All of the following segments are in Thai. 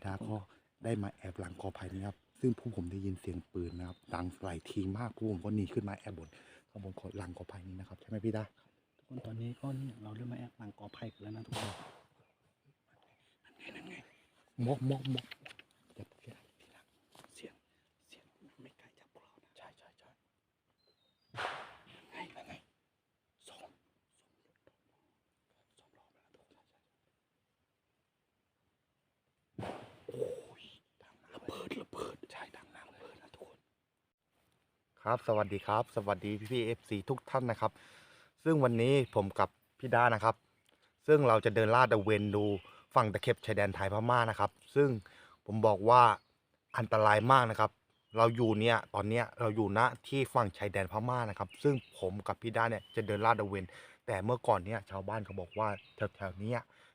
พี่ดาก็ได้มาแอบหลังกอไผ่นี้ครับ ซึ่งผู้ผมได้ยินเสียงปืนนะครับ ดังหลายทีมากผู้ผมก็หนีขึ้นมาแอบบนข้างบนขอหลังกอไผ่นี้นะครับใช่ไหมพี่ดาทุกคนตอนนี้ก็เนี่ยเราเริ่มมาแอบหลังกอไผ่กันแล้วนะทุกคนมกมกมกอย่าพี่ดาพี่ดา เสียงเสียงไม่ไกลจากพวกเรานะ ใช่ใช่ใช่ไงไงสองสองรอบแล้วนะทุกคนโอ้ยดังมากระเบิดระเบิดใช่ดังมากเลยนะทุกคน ครับสวัสดีครับ สวัสดีพี่พี่เอฟซีทุกท่านนะครับ ซึ่งวันนี้ผมกับพี่ด้านะครับ ซึ่งเราจะเดินลาดตระเวนดูฝั่งตะเข็บชายแดนไทยพม่านะครับ ซึ่งผมบอกว่าอันตรายมากนะครับ เราอยู่เนี่ยตอนเนี้ยเราอยู่ณที่ฝั่งชายแดนพม่านะครับ ซึ่งผมกับพี่ด้าเนี่ยจะเดินลาดตระเวน แต่เมื่อก่อนเนี่ยชาวบ้านเขาบอกว่าแถวๆนี้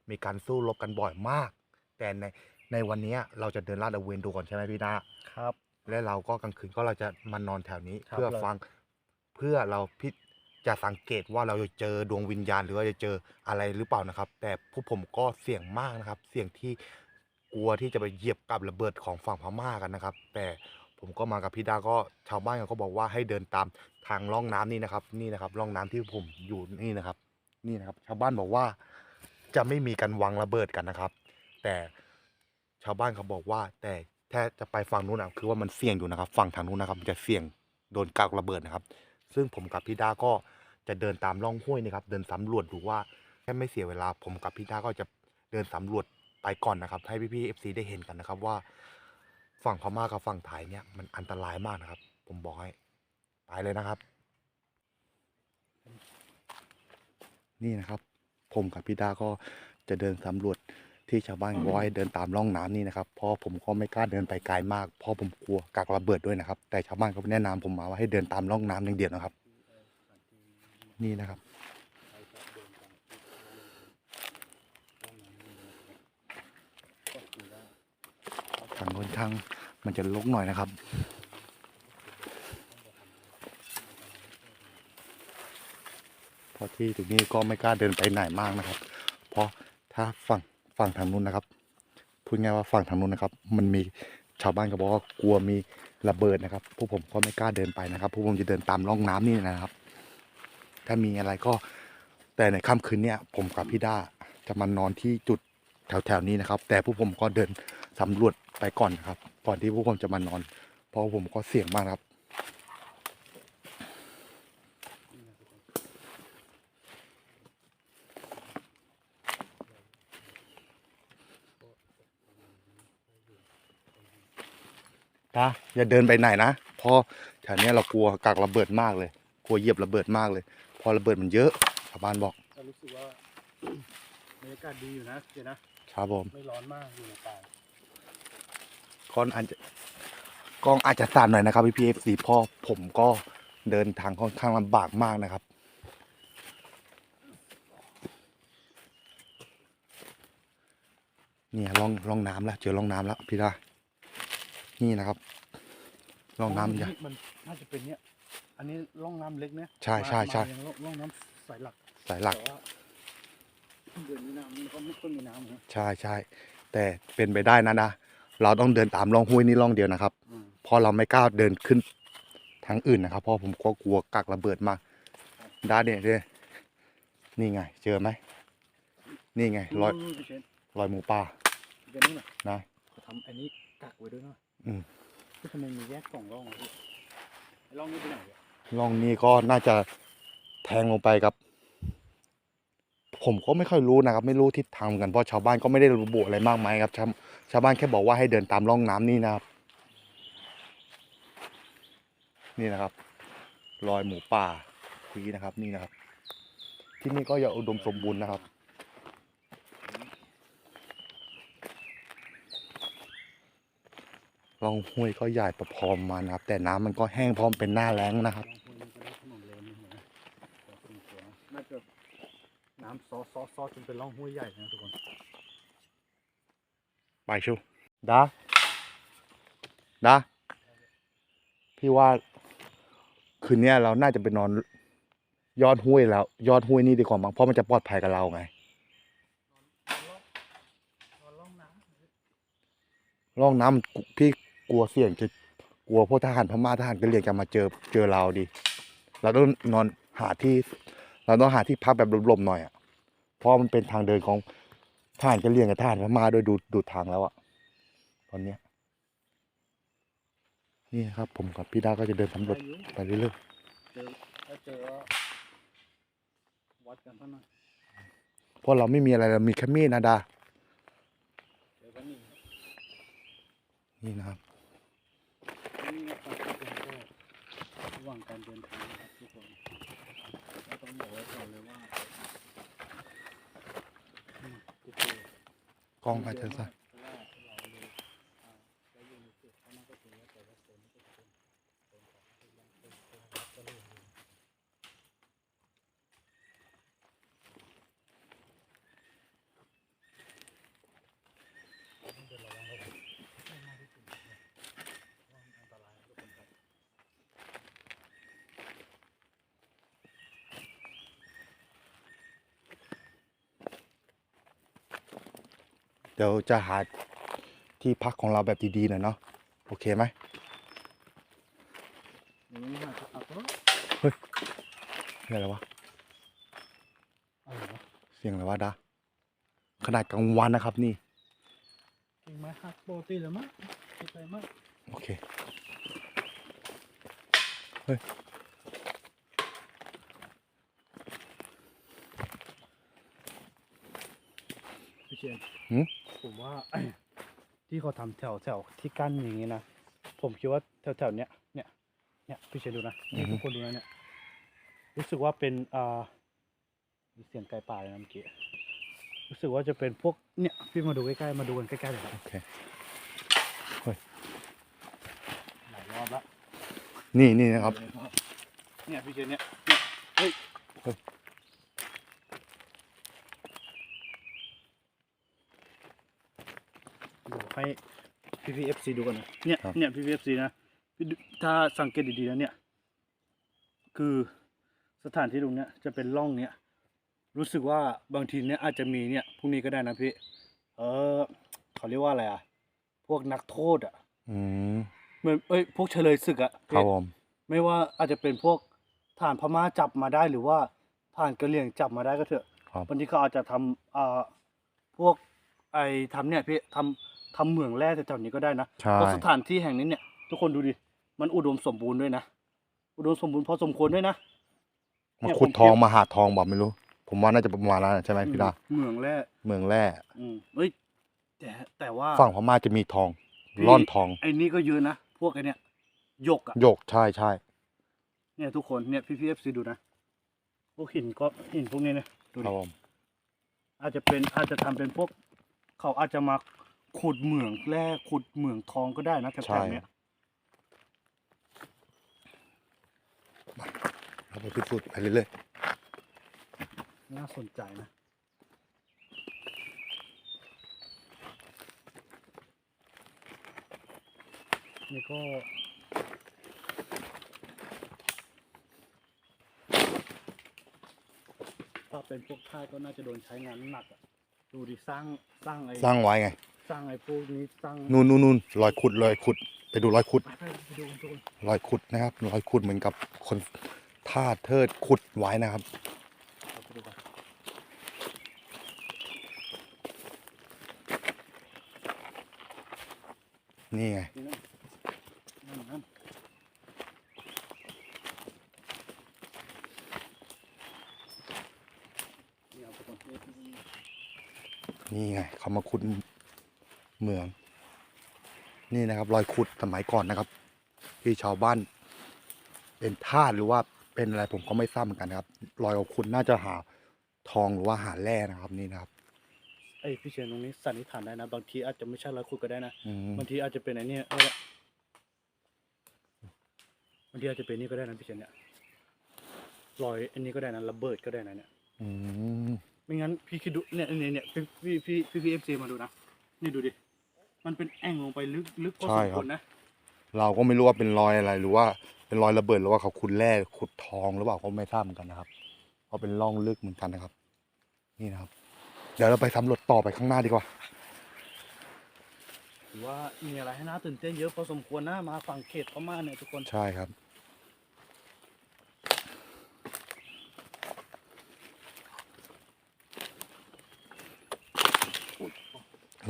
มีการสู้รบกันบ่อยมาก แต่ในในวันนี้เราจะเดินลาดตระเวนดูก่อนใช่ไหมพี่ด้าครับ และเราก็กลางคืนก็เราจะมานอนแถวนี้ ครับ เพื่อเราฟังเพื่อเราพิจะสังเกตว่าเราจะเจอดวงวิญญาณหรือว่าจะเจออะไรหรือเปล่านะครับ แต่ผู้ผมก็เสี่ยงมากนะครับ เสี่ยงที่กลัวที่จะไปเหยียบกับระเบิดของฝั่งพม่ากันนะครับ แต่ผมก็มากับพี่ดาก็ชาวบ้านเขาก็บอกว่าให้เดินตามทางร่องน้ำนี่นะครับ นี่นะครับร่องน้ำที่ผมอยู่นี่นะครับ นี่นะครับ ชาวบ้านบอกว่าจะไม่มีการวางระเบิดกันนะครับ แต่ชาวบ้านเขาบอกว่าแต่ ถ้าจะไปฝั่งนู้นอะคือว่ามันเสี่ยงอยู่นะครับ ฝั่งทางนู้นนะครับมันจะเสี่ยงโดนกักระเบิดนะครับ ซึ่งผมกับพี่ดาก็จะเดินตามร่องห้วยนะครับ เดินสำรวจดูว่าแค่ไม่เสียเวลา ผมกับพี่ดาก็จะเดินสำรวจไปก่อนนะครับ ให้พี่ๆเอฟซีได้เห็นกันนะครับ ว่าฝั่งพม่ากับฝั่งไทยเนี่ยมันอันตรายมากนะครับ ผมบอกให้ไปเลยนะครับ นี่นะครับ ผมกับพี่ดาก็จะเดินสำรวจ ที่ชาวบ้านบอกให้เดินตามร่องน้ำนี่นะครับเพราะผมก็ไม่กล้าเดินไปไกลมากเพราะผมกลัวกักระเบิดด้วยนะครับ แต่ชาวบ้านก็แนะนำผมมาว่าให้เดินตามร่องน้ำอย่างเดียวนะครับ นี่นะครับทางโน้นทางมันจะลกหน่อยนะครับเพราะที่ตรงนี้ก็ไม่กล้าเดินไปไหนมากนะครับ เพราะถ้าฝั่ง ฝั่งทางนู้นนะครับพูดง่ายว่าฝั่งทางนู้นนะครับ มันมีชาวบ้านก็บอกว่ากลัวมีระเบิดนะครับพวกผมก็ไม่กล้าเดินไปนะครับพวกผมจะเดินตามร่องน้ำนี่นะครับ ถ้ามีอะไรก็แต่ในค่ำคืนเนี่ยผมกับพี่ด้าจะมานอนที่จุดแถวๆนี้นะครับ แต่พวกผมก็เดินสำรวจไปก่อนนะครับ ก่อนที่พวกผมจะมานอน เพราะผมก็เสี่ยงมากครับ ตาอย่าเดินไปไหนนะเพราะแถวเนี้ยเรากลัวกักระเบิดมากเลย กลัวเหยียบระเบิดมากเลยเพอระเบิดมันเยอะชาวบ้านบอกก็รู้สึกว่าบรรยากาศดีอยู่นะเจนะครับผมไม่ร้อนมากอยู่ในป่าก้อนอาจจะกล้องอาจจะสั่นหน่อยนะครับพี่พีเอฟซีพ่อผมก็เดินทางค่อนข้างลำบากมากนะครับเนี่ยล่องล่องน้ำแล้วเจอล่องน้ำแล้วพี่ดา นี่นะครับล่องน้ำใหญ่มันน่าจะเป็นเนี้ยอันนี้ร่องน้ำเล็กเนี่ยใช่ใช่ใช่มายังร่องน้ำสายหลักสายหลักแต่ว่าเดือนนี้น้ำมันก็ไม่ค่อยมีน้ำนะใช่ใช่แต่เป็นไปได้นะนะเราต้องเดินตามร่องห้วยนี่ร่องเดียวนะครับอืมเพราะเราไม่กล้าเดินขึ้นทางอื่นนะครับเพราะผมก็กลัวกักระเบิดมากด้าเนี่ยเนี่ยนี่ไง เจอไหมนี่ไงรอยนู่นๆๆเช่นรอยหมูป่าเดี๋ยวนี้น่ะนะทำอันนี้กักไว้ด้วยเนาะ อืมที่ทำไมมีแยกสองร่องอะพี่ไอ้ร่องนี้ไปไหนอะร่องนี้ก็น่าจะแทงลงไปครับ ผมก็ไม่ค่อยรู้นะครับ ไม่รู้ทิศทางเหมือนกันเพราะชาวบ้านก็ไม่ได้ระบุอะไรมากมายครับ ชาวชาวบ้านแค่บอกว่าให้เดินตามร่องน้ำนี่นะครับ นี่นะครับ รอยหมูป่าคุยนะครับนี่นะครับ ที่นี่ก็ยังอุดมสมบูรณ์นะครับ ร่องห้วยก็ใหญ่ประพอมมานะครับ แต่น้ำมันก็แห้งเพราะมันเป็นหน้าแล้งนะครับร่องห้วยนี้ก็ได้ถนนเลนนี่เห็นไหมขอบคุณครับน่าจะน้ำซอซอซอจนเป็นร่องห้วยใหญ่นะทุกคนไปชูดาดาพี่ว่าคืนเนี้ยเราน่าจะไปนอนยอดห้วยแล้ว ยอดห้วยนี่ดีกว่ามั้งเพราะมันจะปลอดภัยกับเราไงนอนร่องน้ร่องน้ำกุพี่ กลัวเสี่ยงจะกลัวพวกทหารพม่าทหารกะเหรี่ยงจะมาเจอเจอเราดิ เราต้องนอนหาที่ เราต้องหาที่พักแบบหลบๆหน่อยอะ เพราะมันเป็นทางเดินของทหารกะเหรี่ยงกับทหารพม่าโดวยดูดูทางแล้วอะ ตอนเนี้ยนี่นะครับ ผมกับพี่ดาก็จะเดินสำรวจอายุไปเรื่อยเจอถ้าเจอก็วัดกันเท่านั้นๆเพราะเราไม่มีอะไรเรามีแค่มีดนะดา เจอกันนี่นี่นะครับ นี่นะครับเป็นแค่ระห ว่างการเดินทางนะครับทุกคนแล้วต้องบอกไว้ก่อนเลยว่าโอเคกล้องอาจจะสั่นเพระว่า เดี๋ยวจะหาที่พักของเราแบบดีๆหน่อยเนาะโอเคไหมอย่างนี้น่าจะอัพแล้วเสียงอะไรวะอะไรวะเสียงอะไรวะดาขนาดกลางวันนะครับนี่กิ่งไม้หักโปรตีนเหรือมั้งคิดไปมากโอเคพี่เชนหืม ผมว่าที่เขาทำแถวแถวที่กั้นอย่างนี้นะผมคิดว่าแถวแถวเนี้ยเนี่ยเนี่ยพี่เชนดูนะนี่ทุกคนดูนะเนี่ยรู้สึกว่าเป็นอ่ามีเสียงไก่ป่าเลยนะเมื่อกี้รู้สึกว่าจะเป็นพวกเนี่ยพี่มาดูใกล้ๆมาดูกันใกล้ๆเลยครับโอเคหลายรอบละนี่นี่นะครับเนี่ยพี่เชนเนี่ยเนี่ยเฮ้ย เฮ้ย เดี๋ยว ให้พี่พีเอฟซีดูกันนะเนี่ยเนี่ยพี่พีเอฟซีนะพี่ดูถ้าสังเกตดีๆนะเนี่ย คือสถานที่ตรงเนี้ยจะเป็นร่องเนี้ยรู้สึกว่าบางทีเนี่ยอาจจะมีเนี่ยพรุ่งนี้ก็ได้นะพี่ เออเขาเรียกว่าอะไรอะ พวกนักโทษอะอืมเหมือนเอ้ยพวกเฉลยศึกอะคพี่รับผมไม่ว่าอาจจะเป็นพวกทหารพม่าจับมาได้หรือว่าทหารกะเหรี่ยงจับมาได้ก็เถอะครับ บางทีเขาอาจจะทำอ่าพวกไอ้ทำเนี่ยพี่ทำ ทำเหมืองแร่แถวๆนี้ก็ได้นะใช่เพราะสถานที่แห่งนี้เนี่ย ทุกคนดูดิมันอุดมสมบูรณ์ด้วยนะอุดมสมบูรณ์พอสมควรด้วยนะมาเนี่ยขุดผมทองคิดมาหาทองบอกไม่รู้ ผมว่าน่าจะประมาณนั้นใช่ไหมพี่ดาเหมืองแร่เมืองแร่อืมเอ้ยแต่แต่ว่าฝั่งพม่าจะมีทองพี่ร่อนทองไอ้นี่ก็เยอะนะพวกไอ้เนี่ยหยกอะโยกใช่ใช่เนี่ยทุกคนเนี่ยพี่พีเอฟซีดูนะพวกหินก็หินพวกนี้เนี่ยดูคดิรับผมอาจจะเป็นอาจจะทำเป็นพวก เขาอาจจะมา ขุดเหมืองแร่ขุดเหมืองทองก็ได้นะแถใช่วๆเนี้ยเราไปพิสูจน์ไปเรื่อยน่าสนใจนะนี่ก็ ถ้าเป็นพวกท่าสก็น่าจะโดนใช้งานหนักอะดูดิสร้างสร้างไอ้ ๆสร้างไว้ไง สร้างไอ้พวกนี้สร้างนู่นนู่นนู่นรอยขุดรอยขุด ไปดูรอยขุด ไปไปไปดูกันทุกคนรอยขุดนะครับ รอยขุดเหมือนกับคนท่าสเทิดขุดไว้นะครับ เอาไปดูกันนี่ไง นี่นะนั่นนั่นนี่เอาไปก่อนนี่นี่ไงเขามาขุด เหมือง นี่นะครับ รอยขุดสมัยก่อนนะครับ ที่ชาวบ้านเป็นทาสหรือว่าเป็นอะไรผมก็ไม่ทราบเหมือนกันนะครับ รอยเอาขุดน่าจะหาทองหรือว่าหาแร่นะครับนี่นะครับไอ้ยพี่เชนตรงนี้สันนิษฐานได้นะบางทีอาจจะไม่ใช่รอยขุดก็ได้นะอืมบางทีอาจจะเป็นไอ้นี่เออบางทีอาจจะเป็นนี่ก็ได้นะพี่เชนเนี่ยรอยอันนี้ก็ได้นะระเบิดก็ได้นะเนี่ยอืมไม่งั้นพี่คิดดูเนี่ยเนี่ยเนี่ยพี่พี่พี่พี่พี่เอฟซีมาดูนะนี่ดูดิ มันเป็นแอ่งลงไปลึกลึกพอสมควรนะเราก็ไม่รู้ว่าเป็นรอยอะไรหรือว่าเป็นรอยระเบิดหรือว่าเขาขุดแร่ขุดทองหรือเปล่าก็ไม่ทราบเหมือนกันนะครับเพราะเป็นร่องลึกเหมือนกันนะครับ นี่นะครับ เดี๋ยวเราไปสำรวจต่อไปข้างหน้าดีกว่าถือว่ามีอะไรให้น่าตื่นเต้นเยอะพอสมควรนะมาฝั่งเขตพม่าเนี่ยทุกคนใช่ครับ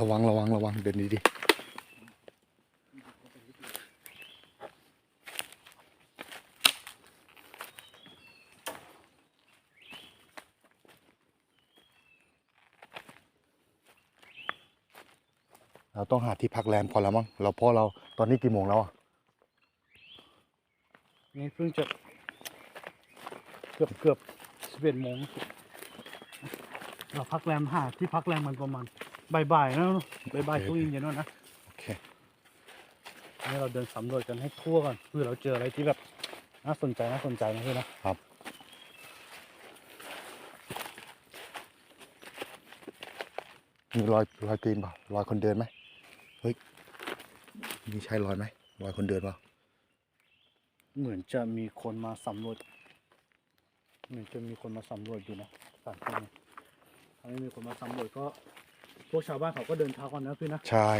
ระวังระวังระวังเดินดีๆเราต้องหาที่พักแรมก่อแล้วมั้งเราพราะเราตอนนี้กี่โมงแล้วอะนี่เพิ่งจะเกือบเกือบสิบเอ็ดโมงเราพักแรมหาที่พักแรมมันประมาณ บ่ายๆนะบ่ายๆโอเคช่วงเย็นๆนู่นนะโอเคนี่เราเดินสำรวจกันให้ทั่วก่อนเพื่อเราเจออะไรที่แบบน่าสนใจน่าสนใจนะพี่นะครับมีรอยรอยตีนเปล่ารอยคนเดินไหมเฮ้ยนี่ใช่รอยไหมรอยคนเดินเปล่าเหมือนจะมีคนมาสำรวจเหมือนจะมีคนมาสำรวจอยู่นะสถานที่นี้ถ้าไม่มีคนมาสำรวจก็ พวกชาวบ้านเขาก็เดินเท้ากันนะพี่นะใช่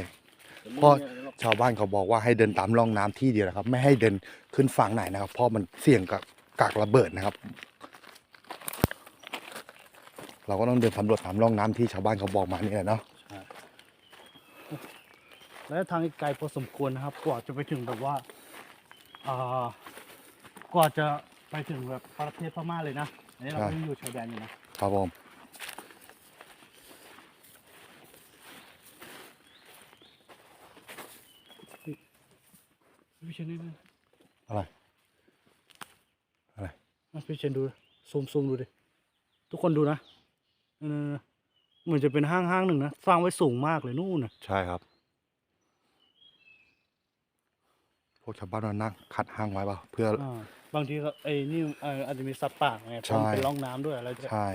แต่ไม่เพราะมีอะไรหรอกชาวบ้านเขาบอกว่าให้เดินตามร่องน้ำที่เดียวนะครับ ไม่ให้เดินขึ้นฝั่งไหนนะครับ เพราะมันเสี่ยงกับกากระเบิดนะครับ เราก็ต้องเดินสำรวจตามร่องน้ำที่ชาวบ้านเขาบอกมานี่แหละเนาะใช่และทางอีกไกลพอสมควรนะครับ กว่าจะไปถึงแบบว่าอ่ากว่าจะไปถึงแบบประเทศพม่าเลยนะอันนี้เราก็ยังอยู่ชายแดนอยู่นะครับผม พี่เชนนี่นะอะไร อะไรอะพี่เชนดูซูมซูมดูดิ ทุกคนดูนะเออเหมือนจะเป็นห้างห้างหนึ่งนะ สร้างไว้สูงมากเลยนู่นนะใช่ครับ พวกชาวบ้านเรานั่งคัดห้างไว้เปล่าเพื่ออ่าบางทีก็ไอ้นี่เอ่ออาจจะมีสัตว์ป่าไงเพราะมันใช่เป็นร่องน้ำด้วยอะไรด้วยใช่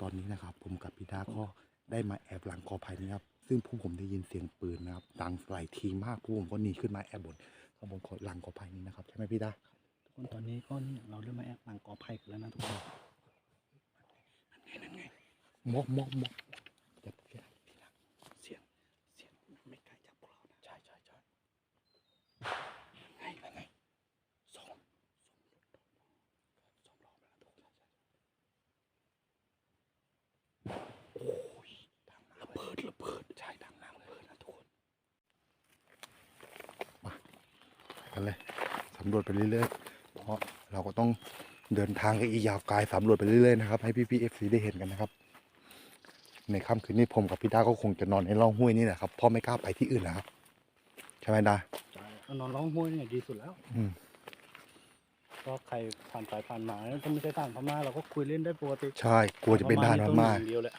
ตอนนี้นะครับ ผมกับพี่ดาก็ได้ มาแอบหลังกอไผ่นี้ครับ ซึ่งผู้ผมได้ยินเสียงปืนนะครับ ดังหลายทีมากผู้ผมก็หนีขึ้นมาแอบบนข้างบนขอหลังกอไผ่นี้นะครับใช่ไหมพี่ดาทุกคนตอนนี้ก็นี่เราเริ่มมาแอบหลังกอไผ่กันแล้วนะทุกคนมกมกมกอย่าพูดที่หลังทีหลัง เสียงเสียงไม่ไกลจากพวกเรานะ ใช่ใช่ใช่ไงไงไงสองสองรอบแล้วทุกคนโอ้ยดังมากระเบิดระเบิดใช่ดังมากเลยนะทุกคนมาไปกันเลยสำรวจ ไปเรื่อยๆ เพราะเราก็ต้องเดินทางกันอีกยาวไกลสำรวจไปเรื่อยๆนะครับให้พี่ๆเอฟซีได้เห็นกันนะครับ ในค่ำคืนนี้ผมกับพี่ดาก็คงจะนอนในร่องห้วยนี่แหละครับเพราะไม่กล้าไปที่อื่นแล้วครับใช่ไหมดาใช่เอานอนร้องห้วยเนี่ยดีสุดแล้วอืม ก็ใครผ่านไปผ่านมาถ้าไม่ใช่ต่างพม่าเราก็คุยเล่นได้ปกติใช่กลัวจะเป็นทหารพพต้องม่าหนีอย่างเดียวแหละ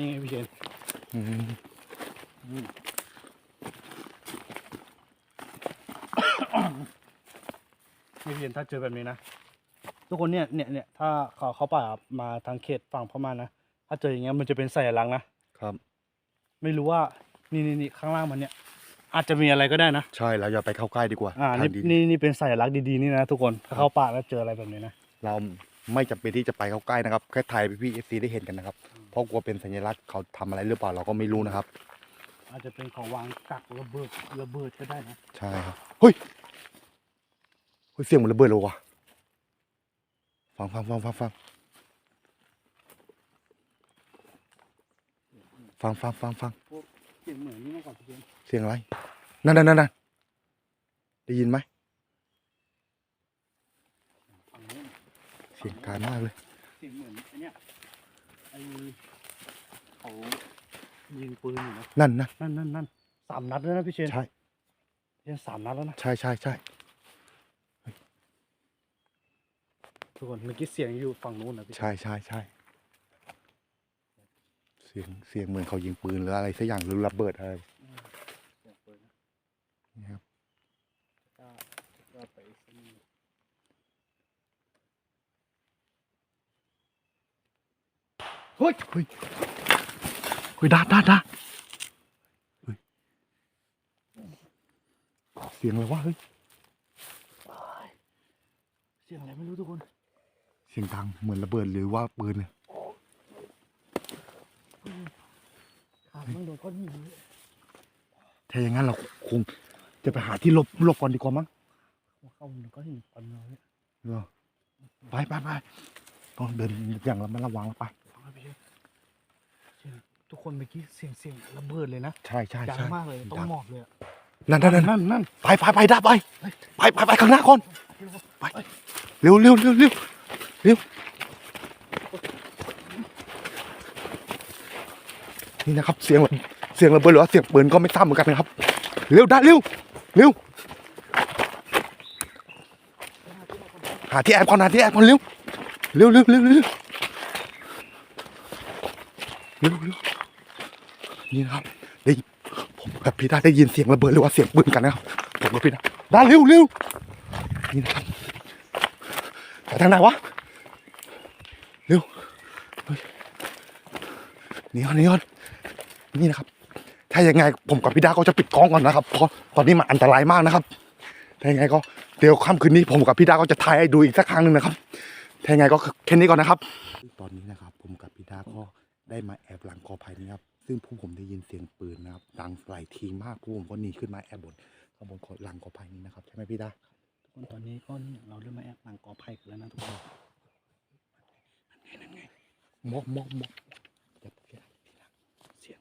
นี่ไงพี่เชนอืมอืมนี่พี่เชนถ้าเจอแบบนี้นะ ทุกคนเนี่ยเนี่ยเนี่ยถ้าเขาเขาป่ามาทางเขตฝั่งพม่านะ ถ้าเจออย่างเงี้ยมันจะเป็นสัญลักษณ์นะ ครับ ไม่รู้ว่า นี่นี่นี่ข้างล่างมันเนี่ย อาจจะมีอะไรก็ได้นะ ใช่เราอย่าไปเข้าใกล้ดีกว่าอ่าทานี่งดินนี่นี่เป็นสัญลักษณ์ดีๆนี่นะทุกคนถ้าเข้าป่าแล้วเจออะไรแบบนี้นะเรา ไม่จำเป็นที่จะไปเข้าใกล้นะครับแค่ถ่ายพี่พี่เอฟซีได้เห็นกันนะครับเพราะกลัวเป็นสัญลักษณ์เขาทำอะไรหรือเปล่าเราก็ไม่รู้นะครับ อาจจะเป็นของวางกักระเบิดระเบิดก็ได้นะใช่ครับเฮ้ยเฮ้ยเสียงมันระเบิดเลยว่ะฟังฟังฟังฟังฟังฟังฟังฟังฟังเสียงเหมือนนี่เมื่อก่อนพี่เชนเสียงอะไรนั่นนั่นนั่นนั่นได้ยินไหม ฝั่งนู้น เสียงกลายมากเลยเสียงเหมือนไอ้เนี่ยไอ้เขายิงปืนอยู่นะนั่นนะนั่นนั่นนั่นสามนัดแล้วนะพี่เชนใช่เชนสามนัดแล้วนะใช่ใช่ใช่ทุกคนเมื่อกี้เสียงอยู่ฝั่งนู้นนะพี่ใช่ใช่ใช่เสียงเสียงเหมือนเขายิงปืนหรืออะไรสักอย่างหรือระเบิดอะไร อืมเสียงปืนนะ นี่ครับ กล้าก็ไปที่นี่ เฮ้ยเฮ้ยเฮ้ยด้านด้านด้านเฮ้ยเสียงอะไรวะเฮ้ยเสียงอะไรไม่รู้ทุกคน เสียงดังเหมือนระเบิดหรือว่าปืนเลยขาดมันโดนก้อนหินเลยถ้าอย่างนั้นเราคงจะไปหาที่หลบหลบก่อนดีกว่ามั้งเข้ามันก้อนหินปันเราเนี่ยเออไปไปไปต้องเดินอย่างระมัดระวังไปฟังให้พี่เสียง ทุกคนเมื่อกี้เสียงเสียงระเบิดเลยนะใช่ใช่ใช่ดังมากเลยต้องหมอบเลยนั่นนั่นนั่นนั่นนั่ไปไปไปดับไปไปไปไปข้างหน้าก่นไปเร็วเร็วเร็วเร็วเร็วนี่นะครับ เสียงเสียงระเบิดหรือว่าเสียงปืนก็ไม่ทราบเหมือนกันนะครับ เร็วได้เร็วเร็วหาที่แอบก่อนหาที่แอบก่อนเร็วเร็วเร็วเร็วเร็วเร็ว นี่นะครับได้ผมกับพี่ได้ได้ยินเสียงระเบิดหรือว่าเสียงปืนกันนะครับผมกับพี่ได้ได้เร็วเร็วนี่นะครับไปทางไหนวะเร็วเฮ้ยนี่ก่อนนี่ก่อนนี่นะครับ ถ้ายังไงผมกับพี่ดาก็จะปิดกล้องก่อนนะครับเพราะตอนนี้มันอันตรายมากนะครับถ้ายังไงก็เดี๋ยวค่ำคืนนี้ผมกับพี่ดาก็จะถ่ายให้ดูอีกสักครั้งหนึ่งนะครับถ้ายังไงก็แค่นี้ก่อนนะครับ ตอนนี้นะครับ ผมกับพี่ดาก็ ได้มาแอบหลังกอไผ่นี้ครับซึ่งพวกผมได้ยินเสียงปืนนะครับดังหลายทีมากพวกผมก็หนีขึ้นมาแอบบนข้างบนหลังกอไผ่นี้นะครับใช่ไหมพี่ดาทุกคนตอนนี้ก็เนี่ยเราเริ่มมาแอบหลังกอไผ่กันแล้วนะทุกคนมอกมอกมอกอย่าพี่ดาพี่ดา เสียง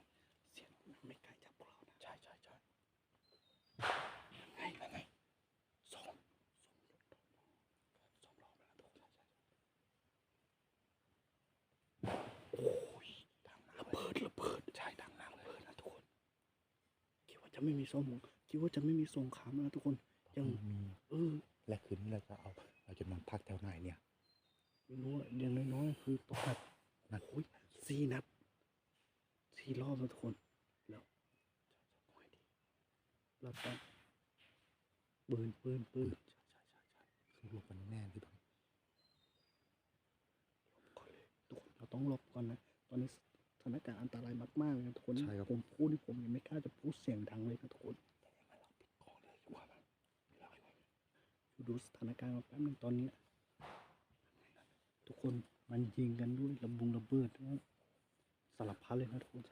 เสียงไม่ไกลจากพวกเรานะ ใช่ใช่ใช่ไงไงไงสองสองรอบแล้วทุกคนโอ้ยดังระเบิดระเบิดใช่ดังน้ำเลยนะทุกคน คิดว่า จะไม่มีสงคิดว่าจะไม่มีสงครามแล้วนะทุกคน ยังมีเออและคืนนี้เราจะเอาเราจะนอนพักแถวไหนเนี่ยไม่รู้อะอย่างน้อยๆคือตกแบบนัดโอ้ยสี่นัดสี่รอบแล้วทุกคน แล้วเราต้องปืนปืนปืนคือหลบมันแน่ที่ตรงก่อนเลยทุกคนเราต้องหลบก่อนนะ ตอนนี้ส ถานการณ์อันตรายมากๆเลยนะทุกคนใช่ครับ ผมพูดนี่ผมยังไม่กล้าจะพูดเสียงดังเลยนะทุกคนกองเลยดีกว่ามั้งดูสถานการณ์มาแป๊บนึงตอนนี้ ทุกคนมันยิงกันด้วยระบุงระเบิดนะสารพัดเลยนะทุกคน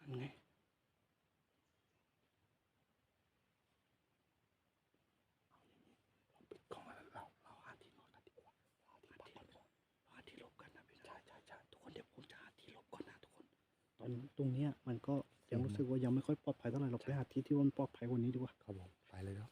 นั่นไง ปิดกองแล้วเราเราหาที่นอนกันดีกว่าหาที่พักผ่อนก่อน หาที่หลบกันนะพี่ใช่ใช่ใช่ทุกคนเดี๋ยวผมจะหาที่หลบก่อนนะทุกคน ต อนนี้ตรงเนี้ยมันก็ยังรู้สึกว่ายังไม่ค่อยปลอดภัยเท่าไหร่เราไปหาที่ที่ว่ามันปลอดภัยกว่านี้ดีกว่าครับผมไปเลยแล้ว